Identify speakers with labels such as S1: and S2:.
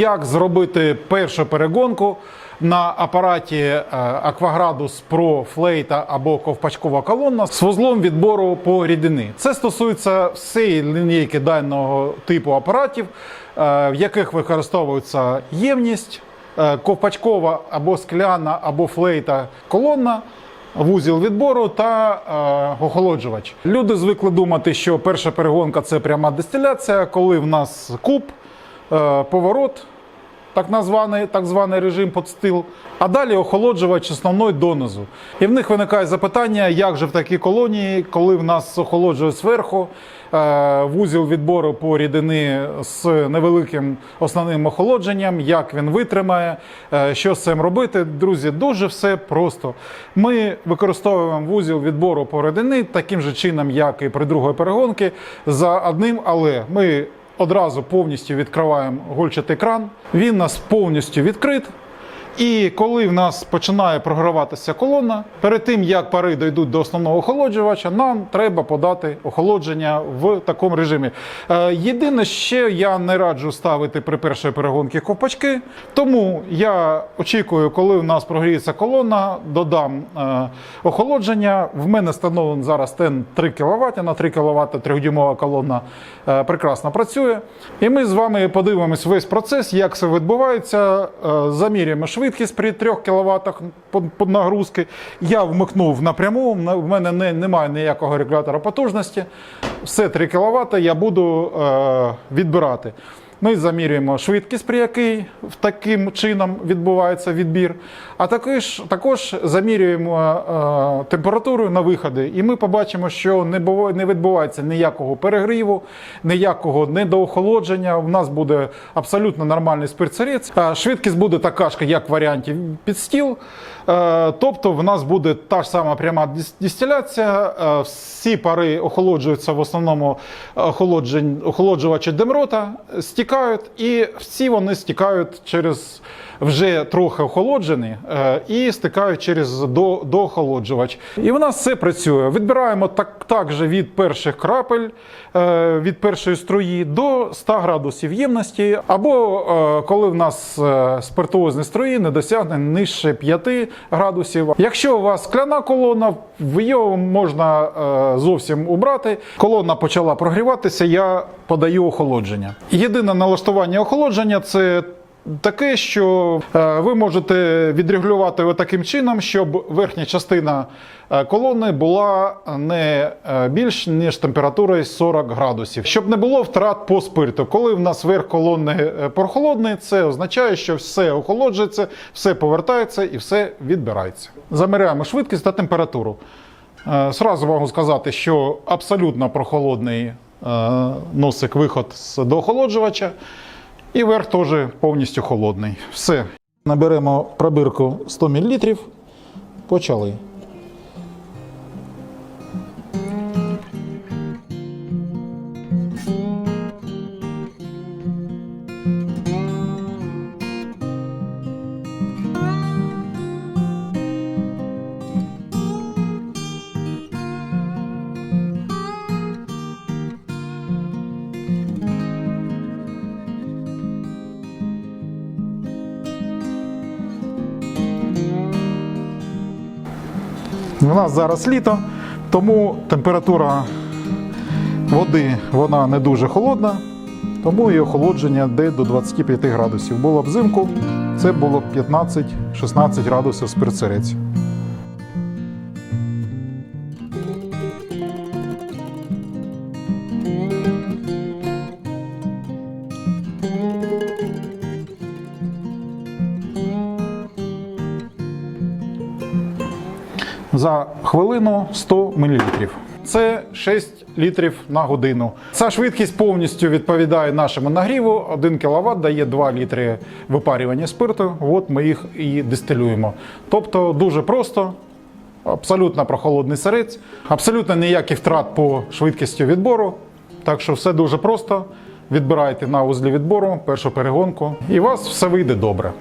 S1: як зробити першу перегонку на апараті е, Aquagradus Pro Флейта або ковпачкова колонна з вузлом відбору по рідини. Це стосується всієї лінійки даного типу апаратів, е, в яких використовується ємність, е, ковпачкова або скляна, або флейта колонна. Вузіл відбору та е, охолоджувач. Люди звикли думати, що перша перегонка це пряма дистиляція, коли в нас куб, поворот, так названий, так званий режим подстил, а далі охолоджувач основної донизу. І в них виникає запитання, як же в такій колонії, коли в нас охолоджує зверху е, вузіл відбору по рідини з невеликим основним охолодженням, як він витримає, е, що з цим робити. Друзі, дуже все просто. Ми використовуємо вузіл відбору по рідини таким же чином, як і при другої перегонки, за одним, але ми одразу повністю відкриваємо гольчатий кран. Він у нас повністю відкрит. І коли в нас починає програватися колона, перед тим як пари дійдуть до основного охолоджувача, нам треба подати охолодження в такому режимі. Е, Єдине, ще я не раджу ставити при першій перегонці ковпачки, тому я очікую, коли в нас прогріється колона, додам е, охолодження. В мене встановлений зараз тен 3 кВт, на 3 кВт 3-дюймова колона е, прекрасно працює. І ми з вами подивимось весь процес, як це відбувається. Заміряємо швидкість при 3 кВт нагрузки. Я вмикнув напряму, на- в мене не, немає ніякого регулятора потужності. Все 3 кВт я буду е, відбирати. Ми замірюємо швидкість, при якій таким чином відбувається відбір. А також, також замірюємо е, температуру на виходи, і ми побачимо, що не, відбувається ніякого перегріву, ніякого недоохолодження. У нас буде абсолютно нормальний спиртцерець. А Швидкість буде така ж, як в варіанті під стіл. Е, Тобто в нас буде та ж сама пряма дистиляція. Е, Всі пари охолоджуються в основному охолоджувачі демрота, стікають, і всі вони стікають через вже трохи охолоджені е, і стикають через до, доохолоджувач. І в нас все працює. Відбираємо так, так від перших крапель, е, від першої струї до 100 градусів ємності, або е, коли в нас спиртуозні струї не досягне нижче 5 градусів. Якщо у вас скляна колона, її можна зовсім убрати. Колона почала прогріватися, я подаю охолодження. Єдине налаштування охолодження це таке, що е, ви можете відрегулювати таким чином, щоб верхня частина е, колони була не е, більш ніж температурою 40 градусів, щоб не було втрат по спирту. Коли в нас верх колони прохолодний, це означає, що все охолоджується, все повертається і все відбирається. Заміряємо швидкість та температуру. Сразу можу сказати, що абсолютно прохолодний носик виход з доохолоджувача. І верх теж повністю холодний. Все. Наберемо пробирку 100 мл. Почали. У нас зараз літо, тому температура води вона не дуже холодна, тому і охолодження йде до 25 градусів. Було б взимку, це було б 15-16 градусів спиртцерець. За хвилину 100 мл. Це 6 літрів на годину. Ця швидкість повністю відповідає нашому нагріву. 1 кВт дає 2 літри випарювання спирту. От ми їх і дистилюємо. Тобто дуже просто, абсолютно прохолодний сирець, абсолютно ніяких втрат по швидкості відбору. Так що все дуже просто. Відбирайте на узлі відбору першу перегонку, і у вас все вийде добре.